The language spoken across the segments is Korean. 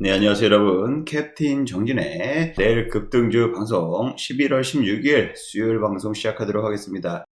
네, 안녕하세요, 여러분. 캡틴 정진의 내일 급등주 방송 11월 16일 수요일 방송 시작하도록 하겠습니다.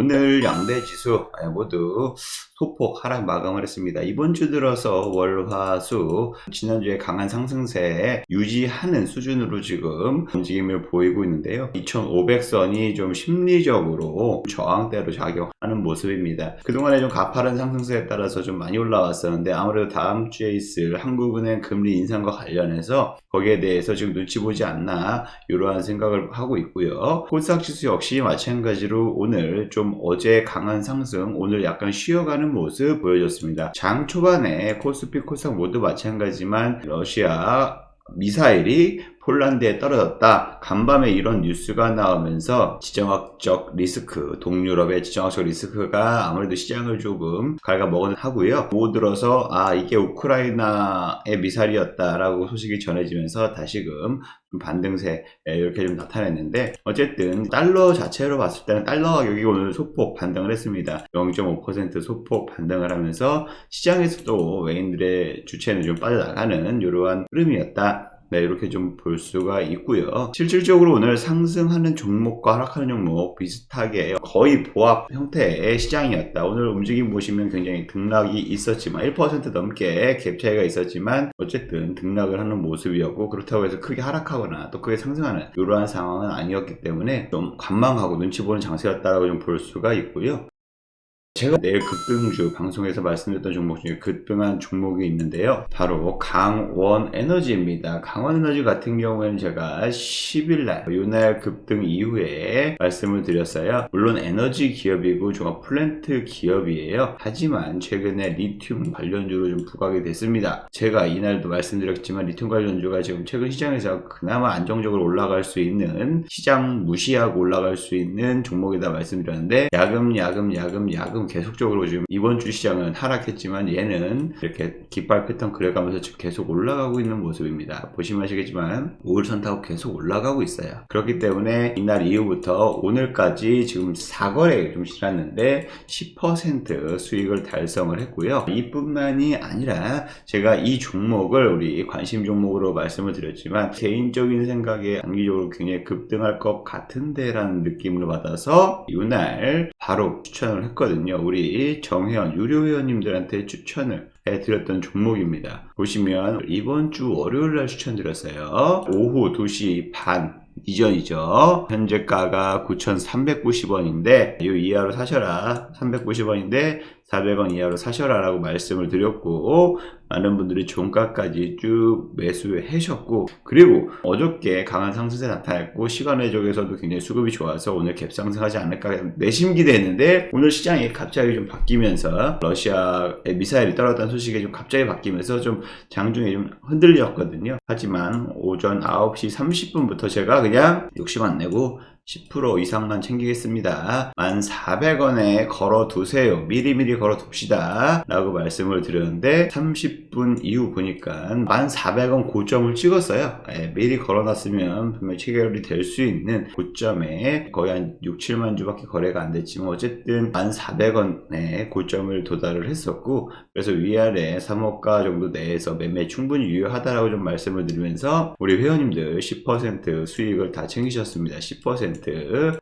오늘 양대 지수 모두 소폭 하락 마감을 했습니다. 이번 주 들어서 월화수 지난주에 강한 상승세 유지하는 수준으로 지금 움직임을 보이고 있는데요. 2500선이 좀 심리적으로 저항대로 작용하는 모습입니다. 그동안에 좀 가파른 상승세에 따라서 좀 많이 올라왔었는데 아무래도 다음 주에 있을 한국은행 금리 인상과 관련해서 거기에 대해서 지금 눈치 보지 않나 이러한 생각을 하고 있고요. 코스닥 지수 역시 마찬가지로 오늘 좀 어제 강한 상승 오늘 약간 쉬어가는 모습 보여줬습니다. 장 초반에 코스피 코스닥 모두 마찬가지지만 러시아 미사일이 폴란드에 떨어졌다. 간밤에 이런 뉴스가 나오면서 지정학적 리스크, 동유럽의 지정학적 리스크가 아무래도 시장을 조금 갉아먹은 하고요. 못 들어서 아 이게 우크라이나의 미사일이었다라고 소식이 전해지면서 다시금 반등세 이렇게 좀 나타냈는데 어쨌든 달러 자체로 봤을 때는 달러 가격이 오늘 소폭 반등을 했습니다. 0.5% 소폭 반등을 하면서 시장에서도 외인들의 주체는 좀 빠져나가는 이러한 흐름이었다. 네, 이렇게 좀 볼 수가 있고요. 실질적으로 오늘 상승하는 종목과 하락하는 종목 비슷하게 거의 보합 형태의 시장이었다. 오늘 움직임 보시면 굉장히 등락이 있었지만 1% 넘게 갭 차이가 있었지만 어쨌든 등락을 하는 모습이었고 그렇다고 해서 크게 하락하거나 또 크게 상승하는 이러한 상황은 아니었기 때문에 좀 관망하고 눈치 보는 장세였다라고 좀 볼 수가 있고요. 제가 내일 급등주 방송에서 말씀드렸던 종목 중에 급등한 종목이 있는데요. 바로 강원 에너지입니다. 강원 에너지 같은 경우에는 제가 10일날 요날 급등 이후에 말씀을 드렸어요. 물론 에너지 기업이고 종합 플랜트 기업이에요. 하지만 최근에 리튬 관련주로 좀 부각이 됐습니다. 제가 이날도 말씀드렸지만 리튬 관련주가 지금 최근 시장에서 그나마 안정적으로 올라갈 수 있는 시장 무시하고 올라갈 수 있는 종목이다 말씀드렸는데 야금 야금 야금 야금 계속적으로 지금 이번 주 시장은 하락했지만 얘는 이렇게 깃발 패턴 그려가면서 지금 계속 올라가고 있는 모습입니다. 보시면 아시겠지만 우울선 타고 계속 올라가고 있어요. 그렇기 때문에 이날 이후부터 오늘까지 지금 4거래 좀 지났는데 10% 수익을 달성을 했고요. 이뿐만이 아니라 제가 이 종목을 우리 관심 종목으로 말씀을 드렸지만 개인적인 생각에 단기적으로 굉장히 급등할 것 같은데 라는 느낌을 받아서 이날 바로 추천을 했거든요. 우리 정회원, 유료 회원님들한테 추천을 해드렸던 종목입니다. 보시면 이번 주 월요일 날 추천드렸어요. 오후 2시 반 이전이죠. 현재가가 9,390원인데 이 이하로 사셔라. 390원인데 400원 이하로 사셔라 라고 말씀을 드렸고 많은 분들이 종가까지 쭉 매수해 하셨고 그리고 어저께 강한 상승세 나타났고 시간 외적에서도 굉장히 수급이 좋아서 오늘 갭 상승하지 않을까 내심 기대했는데 오늘 시장이 갑자기 좀 바뀌면서 러시아의 미사일이 떨어졌다는 소식이 좀 갑자기 바뀌면서 좀 장중에 좀 흔들렸거든요. 하지만 오전 9시 30분부터 제가 그냥 욕심 안 내고 10% 이상만 챙기겠습니다. 1,400원에 걸어 두세요. 미리미리 걸어 둡시다. 라고 말씀을 드렸는데 30분 이후 보니까 1,400원 고점을 찍었어요. 예, 미리 걸어놨으면 분명히 체결이 될 수 있는 고점에 거의 한 6, 7만 주밖에 거래가 안 됐지만 어쨌든 1,400원에 고점을 도달을 했었고 그래서 위아래 3호가 정도 내에서 매매 충분히 유효하다라고 좀 말씀을 드리면서 우리 회원님들 10% 수익을 다 챙기셨습니다. 10%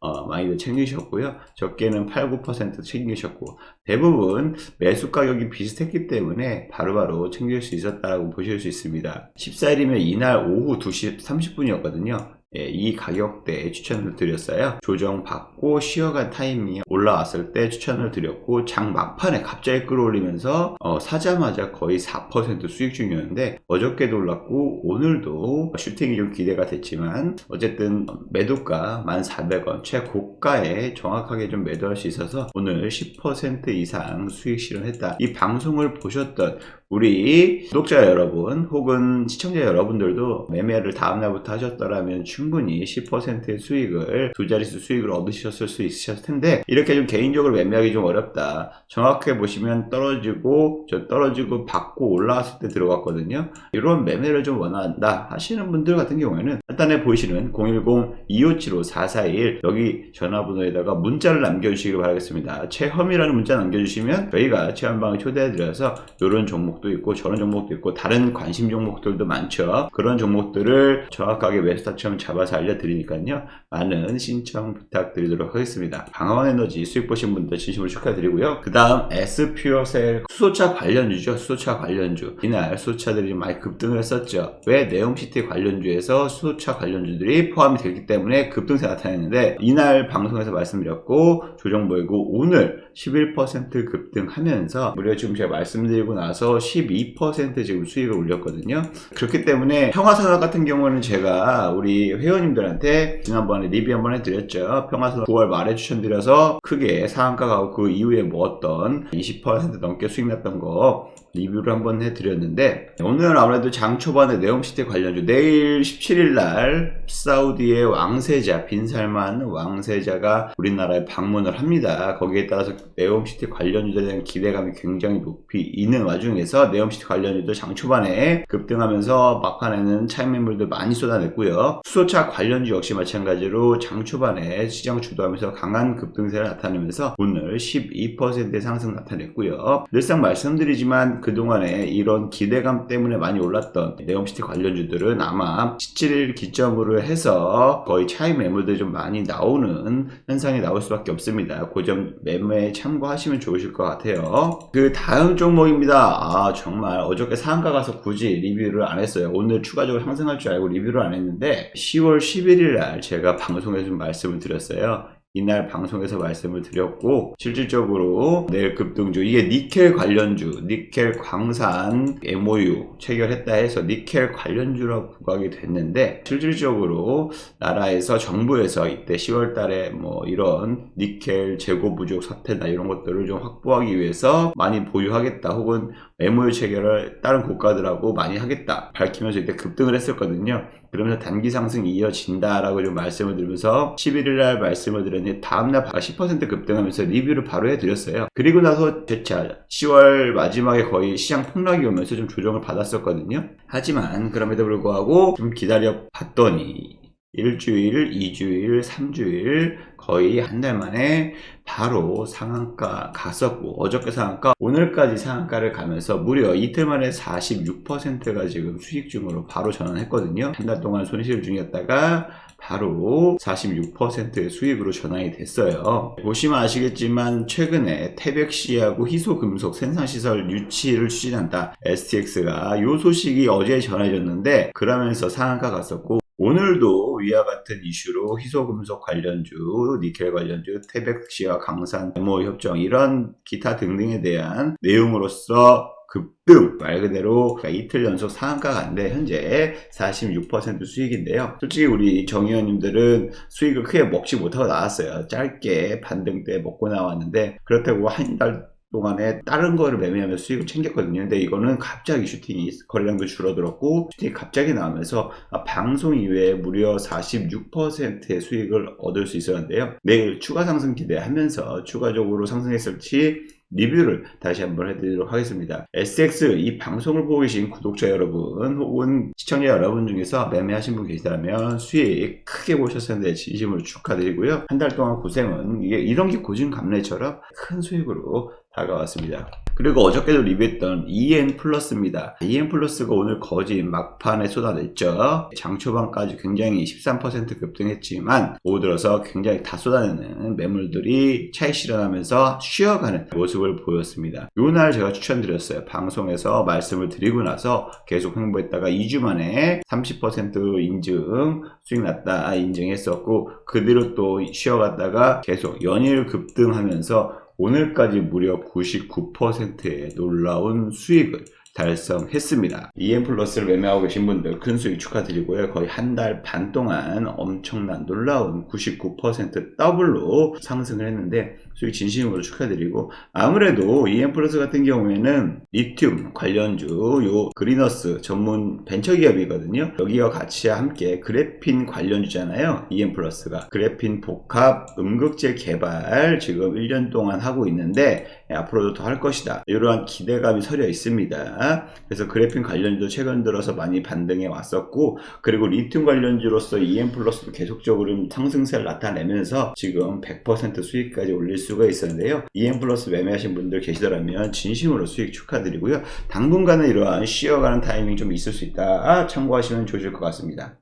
어, 많이들 챙기셨고요. 적게는 8, 9% 챙기셨고 대부분 매수 가격이 비슷했기 때문에 바로 바로 챙길 수 있었다라고 보실 수 있습니다. 14일이면 이날 오후 2시 30분이었거든요. 예, 이 가격대에 추천을 드렸어요. 조정받고 쉬어간 타이밍에 올라왔을 때 추천을 드렸고 장 막판에 갑자기 끌어올리면서 어, 사자마자 거의 4% 수익 중이었는데 어저께도 올랐고 오늘도 슈팅이 좀 기대가 됐지만 어쨌든 매도가 1,400원 최고가에 정확하게 좀 매도할 수 있어서 오늘 10% 이상 수익 실현했다. 이 방송을 보셨던 우리 구독자 여러분 혹은 시청자 여러분들도 매매를 다음날부터 하셨더라면 충분히 10%의 수익을 두 자릿수 수익을 얻으셨을 수 있으셨을 텐데 이렇게 좀 개인적으로 매매하기 좀 어렵다. 정확하게 보시면 떨어지고 저 떨어지고 받고 올라왔을 때 들어갔거든요. 이런 매매를 좀 원한다 하시는 분들 같은 경우에는 간단해 보이시는 010-2575-441 여기 전화번호에다가 문자를 남겨주시길 바라겠습니다. 체험이라는 문자 남겨주시면 저희가 체험방에 초대해드려서 이런 종목 종목도 있고 저런 종목도 있고 다른 관심 종목들도 많죠. 그런 종목들을 정확하게 매수타점 잡아서 알려드리니까요. 많은 신청 부탁드리도록 하겠습니다. 강원 에너지 수익 보신 분들 진심으로 축하드리고요. 그 다음 S퓨어셀 수소차 관련주죠. 수소차 관련주. 이날 수소차들이 좀 많이 급등을 했었죠. 왜 네옴시티 관련주에서 수소차 관련주들이 포함이 되기 때문에 급등세 나타냈는데 이날 방송에서 말씀드렸고 조정 보이고 오늘 11% 급등하면서 무려 지금 제가 말씀드리고 나서 12% 지금 수익을 올렸거든요. 그렇기 때문에 평화산업 같은 경우는 제가 우리 회원님들한테 지난번에 리뷰 한번 해드렸죠. 평화산업 9월 말에 추천드려서 크게 상한가 가고 그 이후에 모았던 20% 넘게 수익 났던 거 리뷰를 한번 해드렸는데 오늘 아무래도 장 초반에 네옴시티 관련주 내일 17일 날 사우디의 왕세자 빈살만 왕세자가 우리나라에 방문을 합니다. 거기에 따라서 네옴시티 관련주들에 대한 기대감이 굉장히 높이 있는 와중에서 네옴시티 관련주도 장 초반에 급등하면서 막판에는 차익 매물들 많이 쏟아냈고요. 수소차 관련주 역시 마찬가지로 장 초반에 시장 주도하면서 강한 급등세를 나타내면서 오늘 12%의 상승 나타냈고요. 늘상 말씀드리지만 그동안에 이런 기대감 때문에 많이 올랐던 네옴시티 관련주들은 아마 17일 기점으로 해서 거의 차익 매물들이 좀 많이 나오는 현상이 나올 수밖에 없습니다. 그점 매매에 참고하시면 좋으실 것 같아요. 그 다음 종목입니다. 아 정말 어저께 상한가 가서 굳이 리뷰를 안 했어요. 오늘 추가적으로 상승할 줄 알고 리뷰를 안 했는데 10월 11일 날 제가 방송에서 좀 말씀을 드렸어요. 이날 방송에서 말씀을 드렸고 실질적으로 내일 급등주 이게 니켈 관련주 니켈 광산 MOU 체결했다 해서 니켈 관련주로 부각이 됐는데 실질적으로 나라에서 정부에서 이때 10월 달에 뭐 이런 니켈 재고 부족 사태나 이런 것들을 좀 확보하기 위해서 많이 보유하겠다 혹은 MOU 체결을 다른 국가들하고 많이 하겠다 밝히면서 이때 급등을 했었거든요. 그러면서 단기 상승이 이어진다라고 좀 말씀을 드리면서 11일 날 말씀을 드렸는데 다음날 10% 급등하면서 리뷰를 바로 해드렸어요. 그리고 나서 재차 10월 마지막에 거의 시장 폭락이 오면서 좀 조정을 받았었거든요. 하지만 그럼에도 불구하고 좀 기다려 봤더니 일주일, 이주일, 삼주일 거의 한 달 만에 바로 상한가 갔었고 어저께 상한가 오늘까지 상한가를 가면서 무려 이틀 만에 46%가 지금 수익 중으로 바로 전환했거든요. 한 달 동안 손실 중이었다가 바로 46%의 수익으로 전환이 됐어요. 보시면 아시겠지만 최근에 태백시하고 희소금속 생산시설 유치를 추진한다. STX가 이 소식이 어제 전해졌는데 그러면서 상한가 갔었고 오늘도 위와 같은 이슈로 희소금속 관련주, 니켈 관련주, 태백시와 강산 모 협정 이런 기타 등등에 대한 내용으로서 급등 말 그대로 이틀 연속 상한가 간데 현재 46% 수익인데요. 솔직히 우리 정 의원님들은 수익을 크게 먹지 못하고 나왔어요. 짧게 반등 때 먹고 나왔는데 그렇다고 한달 동안에 다른 거를 매매하면서 수익을 챙겼거든요. 근데 이거는 갑자기 슈팅이 거래량도 줄어들었고 슈팅이 갑자기 나오면서 아, 방송 이외에 무려 46%의 수익을 얻을 수 있었는데요. 내일 추가 상승 기대하면서 추가적으로 상승했을지 리뷰를 다시 한번 해드리도록 하겠습니다. SX 이 방송을 보고 계신 구독자 여러분 혹은 시청자 여러분 중에서 매매하신 분 계시다면 수익 크게 보셨었는데 진심으로 축하드리고요. 한 달 동안 고생은 이게 이런 게 고증감래처럼 큰 수익으로 다가왔습니다. 그리고 어저께도 리뷰했던 EN 플러스입니다. EN 플러스가 오늘 거짓 막판에 쏟아냈죠. 장 초반까지 굉장히 13% 급등했지만 오후 들어서 굉장히 다 쏟아내는 매물들이 차익 실현하면서 쉬어가는 모습을 보였습니다. 요날 제가 추천드렸어요. 방송에서 말씀을 드리고 나서 계속 홍보했다가 2주 만에 30% 인증 수익 났다 인증했었고 그대로 또 쉬어갔다가 계속 연일 급등하면서 오늘까지 무려 99%의 놀라운 수익을 달성했습니다. EM 플러스를 매매하고 계신 분들 큰 수익 축하드리고요. 거의 한 달 반 동안 엄청난 놀라운 99% 더블로 상승을 했는데 수익 진심으로 축하드리고 아무래도 EM 플러스 같은 경우에는 리튬 관련주 요 그리너스 전문 벤처 기업이거든요. 여기와 같이 함께 그래핀 관련주잖아요. EM 플러스가 그래핀 복합 음극재 개발 지금 1년 동안 하고 있는데 앞으로도 더 할 것이다. 이러한 기대감이 서려 있습니다. 그래서 그래핀 관련주도 최근 들어서 많이 반등해 왔었고 그리고 리튬 관련주로서 EM 플러스도 계속적으로 좀 상승세를 나타내면서 지금 100% 수익까지 올릴 수가 있었는데요. EM 플러스 매매하신 분들 계시더라면 진심으로 수익 축하드리고요. 당분간은 이러한 쉬어가는 타이밍 좀 있을 수 있다. 참고하시면 좋으실 것 같습니다.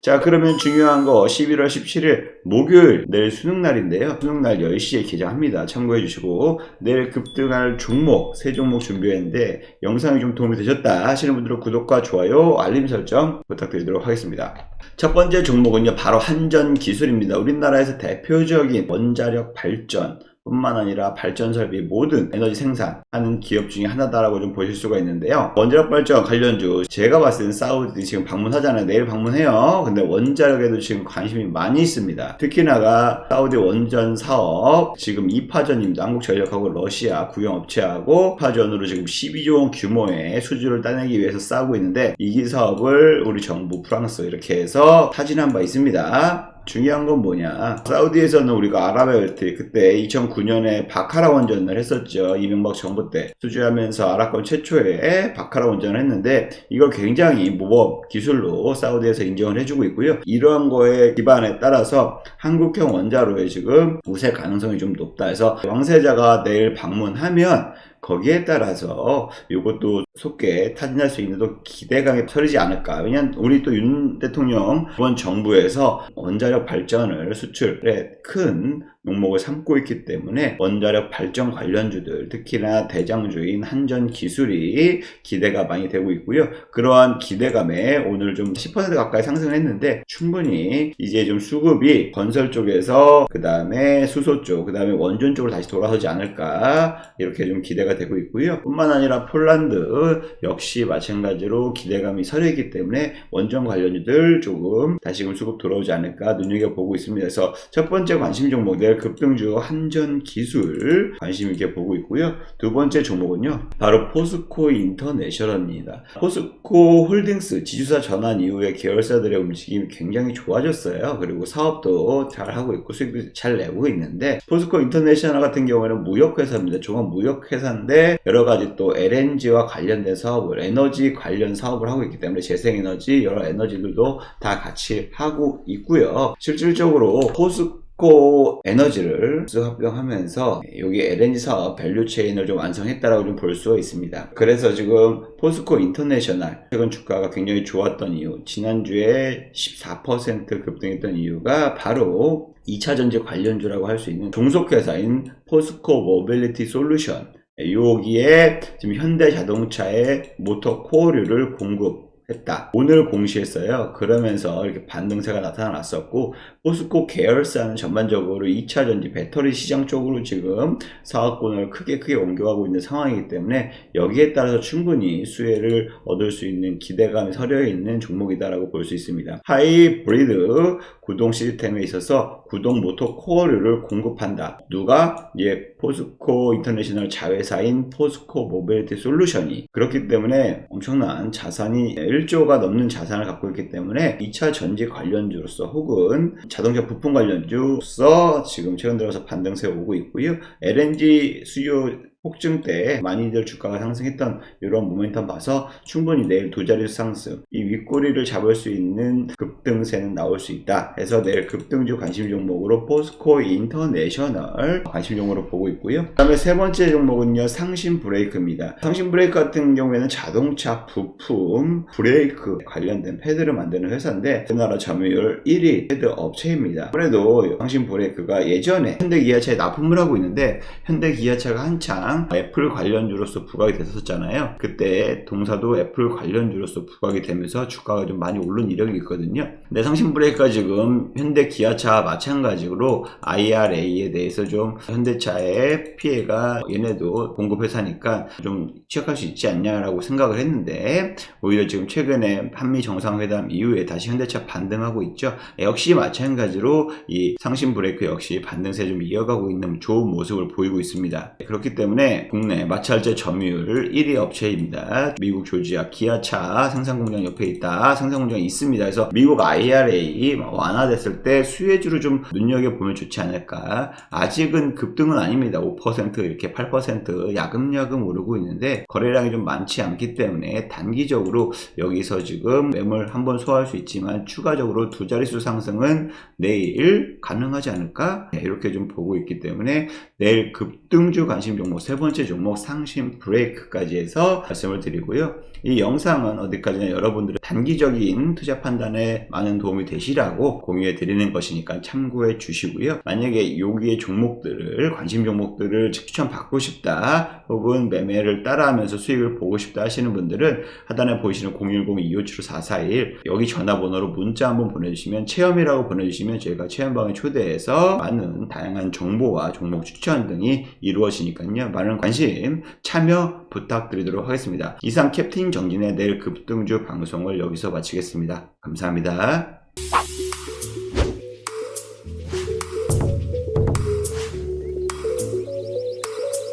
자, 그러면 중요한 거 11월 17일 목요일 내일 수능날인데요. 수능날 10시에 개장합니다. 참고해 주시고 내일 급등할 종목 세 종목 준비했는데 영상이 좀 도움이 되셨다 하시는 분들은 구독과 좋아요, 알림 설정 부탁드리도록 하겠습니다. 첫 번째 종목은요, 바로 한전 기술입니다. 우리나라에서 대표적인 원자력 발전 뿐만 아니라 발전 설비 모든 에너지 생산하는 기업 중에 하나다라고 좀 보실 수가 있는데요. 원자력 발전 관련주 제가 봤을 때는 사우디 지금 방문하잖아요. 내일 방문해요. 근데 원자력에도 지금 관심이 많이 있습니다. 특히나가 사우디 원전 사업 지금 2파전입니다. 한국전력하고 러시아 구경업체하고 2파전으로 지금 12조 원 규모의 수주를 따내기 위해서 싸우고 있는데 이기 사업을 우리 정부 프랑스 이렇게 해서 타진한 바 있습니다. 중요한 건 뭐냐. 사우디에서는 우리가 아랍에트 그때 2009년에 바카라 원전을 했었죠. 이명박 정부 때. 수주하면서 아랍권 최초의 바카라 원전을 했는데 이걸 굉장히 모범 기술로 사우디에서 인정을 해주고 있고요. 이러한 거에 기반에 따라서 한국형 원자로에 지금 우세 가능성이 좀 높다 해서 왕세자가 내일 방문하면 거기에 따라서 이것도 속게 타진할 수 있는 또 기대감이 서리지 않을까. 왜냐면 우리 또 윤 대통령 이번 정부에서 원자력 발전을 수출에 큰 목목을 삼고 있기 때문에 원자력 발전 관련주들 특히나 대장주인 한전 기술이 기대가 많이 되고 있고요. 그러한 기대감에 오늘 좀 10% 가까이 상승을 했는데 충분히 이제 좀 수급이 건설 쪽에서 그 다음에 수소 쪽, 그 다음에 원전 쪽으로 다시 돌아서지 않을까 이렇게 좀 기대가 되고 있고요. 뿐만 아니라 폴란드 역시 마찬가지로 기대감이 서려있기 때문에 원전 관련주들 조금 다시금 수급 들어오지 않을까 눈여겨보고 있습니다. 그래서 첫 번째 관심 종목 급등주 한전 기술 관심 있게 보고 있고요. 두 번째 종목은요. 바로 포스코 인터내셔널입니다. 포스코 홀딩스 지주사 전환 이후에 계열사들의 움직임이 굉장히 좋아졌어요. 그리고 사업도 잘 하고 있고 수익도 잘 내고 있는데 포스코 인터내셔널 같은 경우에는 무역회사입니다. 종합 무역회사인데 여러 가지 또 LNG와 관련된 사업을 에너지 관련 사업을 하고 있기 때문에 재생에너지 여러 에너지들도 다 같이 하고 있고요. 실질적으로 포스코 에너지를 합병하면서 여기 LNG 사업 밸류 체인을 좀 완성했다라고 좀 볼 수가 있습니다. 그래서 지금 포스코 인터내셔널 최근 주가가 굉장히 좋았던 이유, 지난주에 14% 급등했던 이유가 바로 2차 전지 관련주라고 할 수 있는 종속회사인 포스코 모빌리티 솔루션 여기에 지금 현대 자동차의 모터 코어류를 공급 했다. 오늘 공시했어요. 그러면서 이렇게 반등세가 나타났었고, 포스코 계열사는 전반적으로 2차 전지 배터리 시장 쪽으로 지금 사업권을 크게 크게 옮겨가고 있는 상황이기 때문에 여기에 따라서 충분히 수혜를 얻을 수 있는 기대감이 서려 있는 종목이다라고 볼 수 있습니다. 하이브리드 구동 시스템에 있어서 구동 모터 코어류를 공급한다. 누가? 예, 포스코 인터내셔널 자회사인 포스코 모빌리티 솔루션이 그렇기 때문에 엄청난 자산이 1조가 넘는 자산을 갖고 있기 때문에 2차 전지 관련주로서 혹은 자동차 부품 관련주로서 지금 최근 들어서 반등세 오고 있고요. LNG 수요 폭증 때 많이들 주가가 상승했던 이런 모멘텀 봐서 충분히 내일 두 자릿수 상승 이 윗꼬리를 잡을 수 있는 급등세는 나올 수 있다 해서 내일 급등주 관심 종목으로 포스코 인터내셔널 관심 종목으로 보고 있고요. 그 다음에 세 번째 종목은요 상신 브레이크입니다. 상신 브레이크 같은 경우에는 자동차 부품 브레이크 관련된 패드를 만드는 회사인데 우리나라 점유율 1위 패드 업체입니다. 그래도 상신 브레이크가 예전에 현대기아차에 납품을 하고 있는데 현대기아차가 한창 애플 관련주로서 부각이 됐었잖아요. 그때 동사도 애플 관련주로서 부각이 되면서 주가가 좀 많이 오른 이력이 있거든요. 근데 상신 브레이크가 지금 현대 기아차 마찬가지로 IRA에 대해서 좀 현대차의 피해가 얘네도 공급회사니까 좀 취약할 수 있지 않냐라고 생각을 했는데 오히려 지금 최근에 한미 정상회담 이후에 다시 현대차 반등하고 있죠. 역시 마찬가지로 이 상신 브레이크 역시 반등세 좀 이어가고 있는 좋은 모습을 보이고 있습니다. 그렇기 때문에 때문에 국내 마찰제 점유율 1위 업체입니다. 미국 조지아 기아차 생산공장 옆에 있다. 생산공장이 있습니다. 그래서 미국 IRA 완화됐을 때 수혜주를 좀 눈여겨보면 좋지 않을까. 아직은 급등은 아닙니다. 5% 이렇게 8% 야금야금 오르고 있는데 거래량이 좀 많지 않기 때문에 단기적으로 여기서 지금 매물 한 번 소화할 수 있지만 추가적으로 두 자릿수 상승은 내일 가능하지 않을까? 네, 이렇게 좀 보고 있기 때문에 내일 급등주 관심 종목 세 번째 종목 상심 브레이크까지 해서 말씀을 드리고요. 이 영상은 어디까지나 여러분들의 단기적인 투자 판단에 많은 도움이 되시라고 공유해 드리는 것이니까 참고해 주시고요. 만약에 여기의 종목들을 관심 종목들을 추천 받고 싶다 혹은 매매를 따라하면서 수익을 보고 싶다 하시는 분들은 하단에 보이시는 010-2575-4441 여기 전화번호로 문자 한번 보내주시면 체험이라고 보내주시면 저희가 체험방에 초대해서 많은 다양한 정보와 종목 추천 등이 이루어지니까요. 많은 관심 참여 부탁드리도록 하겠습니다. 이상 캡틴 정진의 내일 급등주 방송을 여기서 마치겠습니다. 감사합니다.